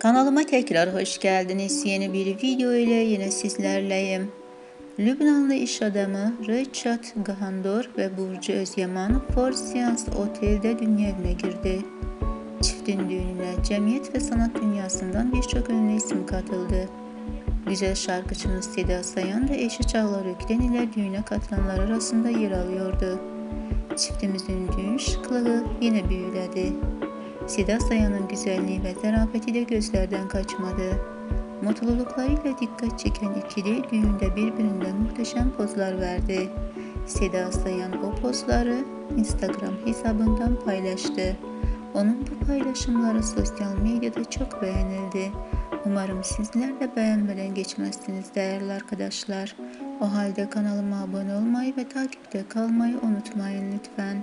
Kanalıma tekrar hoş geldiniz. Yeni bir video ile yine sizlerleyim. Lübnanlı iş adamı Richard Gahandor ve Burcu Özyaman Four Seasons Otel'de dünya evine girdi. Çiftin düğününe cemiyet ve sanat dünyasından birçok ünlü isim katıldı. Güzel şarkıcımız Seda Sayan ve eşi Çağlar Ökten ile düğüne katılanlar arasında yer alıyordu. Çiftimizin düğün şıklığı yine büyüledi. Seda Sayan'ın güzelliği ve zarafeti de gözlerden kaçmadı. Mutluluklarıyla dikkat çeken ikili düğünde birbirinden muhteşem pozlar verdi. Seda Sayan o pozları Instagram hesabından paylaştı. Onun bu paylaşımları sosyal medyada çok beğenildi. Umarım sizler de beğenmeden geçmezsiniz değerli arkadaşlar. O halde kanalıma abone olmayı ve takipte kalmayı unutmayın lütfen.